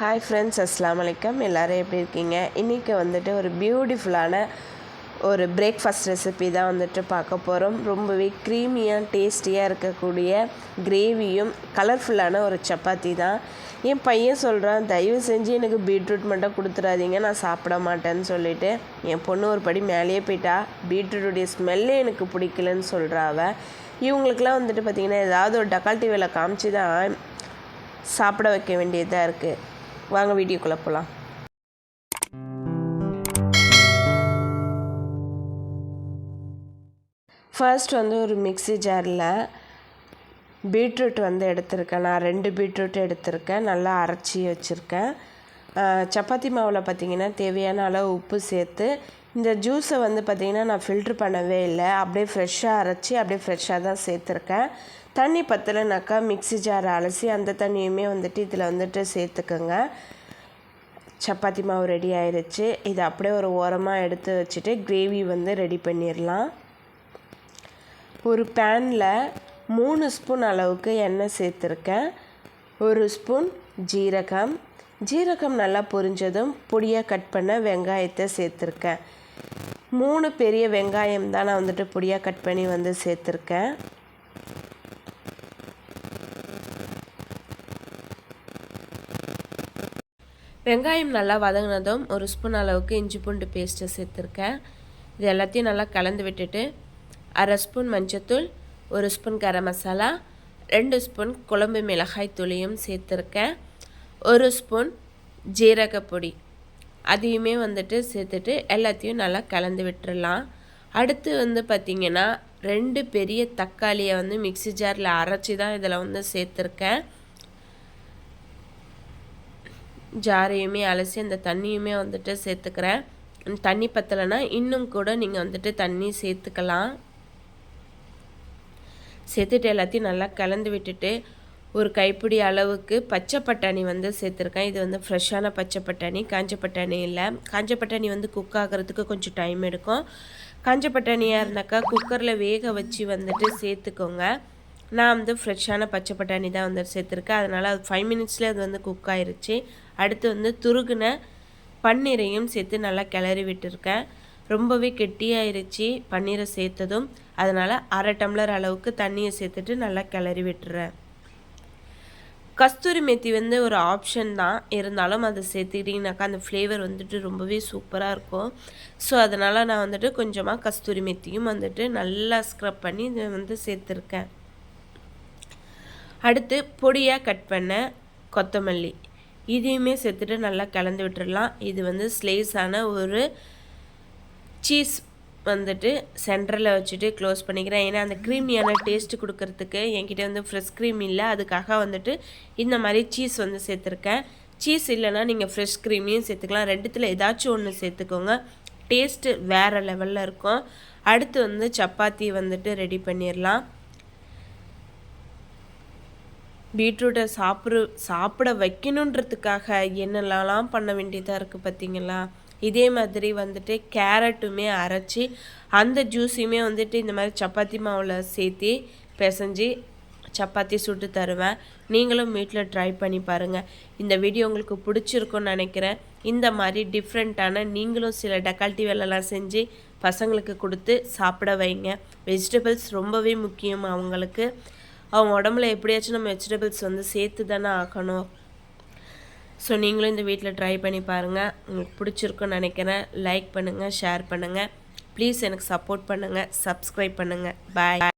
Hi friends அஸ்லாம் வலைக்கம் எல்லோரும் எப்படி இருக்கீங்க? இன்றைக்கி வந்துட்டு ஒரு பியூட்டிஃபுல்லான ஒரு பிரேக்ஃபாஸ்ட் ரெசிபி தான் வந்துட்டு பார்க்க போகிறோம் ரொம்பவே க்ரீமியாக டேஸ்டியாக இருக்கக்கூடிய கிரேவியும் கலர்ஃபுல்லான ஒரு சப்பாத்தி தான். என் பையன் சொல்கிறான் தயவு செஞ்சு எனக்கு பீட்ரூட் மட்டும் கொடுத்துடாதீங்க நான் சாப்பிட மாட்டேன்னு சொல்லிவிட்டு என் பொண்ணு ஒரு படி மேலேயே போயிட்டா பீட்ரூட்டுடைய ஸ்மெல்லே எனக்கு பிடிக்கலன்னு சொல்கிறா அவள் வந்துட்டு பார்த்திங்கன்னா ஏதாவது ஒரு டக்கால்ட்டி வேலை காமிச்சு தான் சாப்பிட வைக்க வேண்டியதாக இருக்குது வாங்க வீடியோக்குள்ளே போகலாம் ஃபர்ஸ்ட் வந்து ஒரு மிக்ஸி ஜாரில் பீட்ரூட் வந்து எடுத்திருக்கேன். நான் ரெண்டு பீட்ரூட் எடுத்திருக்கேன். நல்லா அரைச்சி வச்சுருக்கேன். சப்பாத்தி மாவில் பார்த்திங்கன்னா தேவையான அளவு உப்பு சேர்த்து இந்த ஜூஸை வந்து பார்த்திங்கன்னா நான் ஃபில்ட்ரு பண்ணவே இல்லை. அப்படியே ஃப்ரெஷ்ஷாக அரைச்சி அப்படியே ஃப்ரெஷ்ஷாக தான் சேர்த்துருக்கேன். தண்ணி பத்தலைனாக்கா மிக்ஸி ஜாரை அலசி அந்த தண்ணியுமே வந்துட்டு இதில் வந்துட்டு சேர்த்துக்கோங்க. சப்பாத்தி மாவு ரெடி ஆயிடுச்சு இதை அப்படியே ஒரு ஓரமாக எடுத்து வச்சுட்டு கிரேவி வந்து ரெடி பண்ணிடலாம் ஒரு பேனில் மூணு ஸ்பூன் அளவுக்கு எண்ணெய் சேர்த்துருக்கேன். ஒரு ஸ்பூன் ஜீரகம் ஜீரகம் நல்லா பொரிஞ்சதும் பொடியாக கட் பண்ண வெங்காயத்தை சேர்த்துருக்கேன். மூணு பெரிய வெங்காயம் தான் நான் வந்துட்டு பொடியாக கட் பண்ணி வந்து சேர்த்துருக்கேன். வெங்காயம் நல்லா வதங்கினதும் ஒரு ஸ்பூன் அளவுக்கு இஞ்சி பூண்டு பேஸ்ட்டை சேர்த்துருக்கேன். இது எல்லாத்தையும் நல்லா கலந்து விட்டுட்டு அரை ஸ்பூன் மஞ்சத்தூள் ஒரு ஸ்பூன் கரம் மசாலா ரெண்டு ஸ்பூன் குழம்பு மிளகாய் தூளியும் சேர்த்துருக்கேன். ஒரு ஸ்பூன் ஜீரகப்பொடி அதையுமே வந்துட்டு சேர்த்துட்டு எல்லாத்தையும் நல்லா கலந்து விட்டுடலாம் அடுத்து வந்து பார்த்திங்கன்னா ரெண்டு பெரிய தக்காளியை வந்து மிக்சி ஜாரில் அரைச்சி தான் இதில் வந்து சேர்த்துருக்கேன். ஜாரையுமே அலசி அந்த தண்ணியுமே வந்துட்டு சேர்த்துக்கிறேன். தண்ணி பத்தலைன்னா இன்னும் கூட நீங்கள் வந்துட்டு தண்ணி சேர்த்துக்கலாம். சேர்த்துட்டு எல்லாத்தையும் நல்லா கலந்து விட்டுட்டு ஒரு கைப்பிடி அளவுக்கு பச்சை பட்டாணி வந்து சேர்த்துருக்கேன். இது வந்து ஃப்ரெஷ்ஷான பச்சை பட்டாணி காஞ்ச பட்டாணி இல்லை. காஞ்ச பட்டாணி வந்து குக் ஆகிறதுக்கு கொஞ்சம் டைம் எடுக்கும். காஞ்ச பட்டாணியாக இருந்தாக்கா குக்கரில் வேக வச்சு வந்துட்டு சேர்த்துக்கோங்க. நான் வந்து ஃப்ரெஷ்ஷான பச்சை பட்டாணி தான் வந்து சேர்த்துருக்கேன். அதனால் அது ஃபைவ் மினிட்ஸில் அது வந்து குக் ஆயிடுச்சு அடுத்து வந்து துருகுன பன்னீரையும் சேர்த்து நல்லா கிளறி விட்டுருக்கேன். ரொம்பவே கெட்டியாயிருச்சு பன்னீரை சேர்த்ததும். அதனால் அரை டம்ளர் அளவுக்கு தண்ணியை சேர்த்துட்டு நல்லா கிளறி விட்டுறேன். கஸ்தூரி மெத்தி வந்து ஒரு ஆப்ஷன் தான். இருந்தாலும் அதை சேர்த்துக்கிட்டிங்கனாக்கா அந்த ஃப்ளேவர் வந்துட்டு ரொம்பவே சூப்பராக இருக்கும். ஸோ அதனால் நான் வந்துட்டு கொஞ்சமாக கஸ்தூரி மெத்தியும் வந்துட்டு நல்லா ஸ்க்ரப் பண்ணி இதை வந்து சேர்த்துருக்கேன். அடுத்து பொடியாக கட் பண்ண கொத்தமல்லி. இதையுமே சேர்த்துட்டு நல்லா கலந்து விட்டுடலாம் இது வந்து ஸ்லேஸான ஒரு சீஸ் வந்துட்டு சென்டரில் வச்சுட்டு க்ளோஸ் பண்ணிக்கிறேன். ஏன்னா அந்த க்ரீமியான டேஸ்ட்டு கொடுக்கறதுக்கு என்கிட்ட வந்து ஃப்ரெஷ் க்ரீம் இல்லை. அதுக்காக வந்துட்டு இந்த மாதிரி சீஸ் வந்து சேர்த்துருக்கேன். சீஸ் இல்லைன்னா நீங்கள் ஃப்ரெஷ் க்ரீமையும் சேர்த்துக்கலாம். ரெண்டுத்தில் ஏதாச்சும் ஒன்று சேர்த்துக்கோங்க. டேஸ்ட்டு வேறு லெவலில் இருக்கும். அடுத்து வந்து சப்பாத்தி வந்துட்டு ரெடி பண்ணிடலாம் பீட்ரூட்டை சாப்பிட சாப்பிட வைக்கணுன்றதுக்காக என்னெல்லாம் பண்ண வேண்டியதாக இருக்குது பார்த்தீங்களா இதே மாதிரி வந்துட்டு கேரட்டுமே அரைச்சி அந்த ஜூஸையுமே வந்துட்டு இந்த மாதிரி சப்பாத்தி மாவில் சேர்த்து பிசைஞ்சு சப்பாத்தி சுட்டு தருவேன். நீங்களும் வீட்டில் ட்ரை பண்ணி பாருங்கள் இந்த வீடியோ உங்களுக்கு பிடிச்சிருக்குன்னு நினைக்கிறேன். இந்த மாதிரி டிஃப்ரெண்ட்டான நீங்களும் சில டக்கால்ட்டி வேலைலாம் செஞ்சு பசங்களுக்கு கொடுத்து சாப்பிட வைங்க. வெஜிடபிள்ஸ் ரொம்பவே முக்கியம் அவங்களுக்கு. அவங்க உடம்புல எப்படியாச்சும் நம்ம வெஜிடபிள்ஸ் வந்து சேர்த்து தானே ஆகணும். ஸோ நீங்களும் இந்த வீட்டில் ட்ரை பண்ணி பாருங்கள் உங்களுக்கு பிடிச்சிருக்குன்னு நினைக்கிறேன். லைக் பண்ணுங்கள் ஷேர் பண்ணுங்கள் ப்ளீஸ் எனக்கு சப்போர்ட் பண்ணுங்கள் சப்ஸ்கிரைப் பண்ணுங்கள் பாய்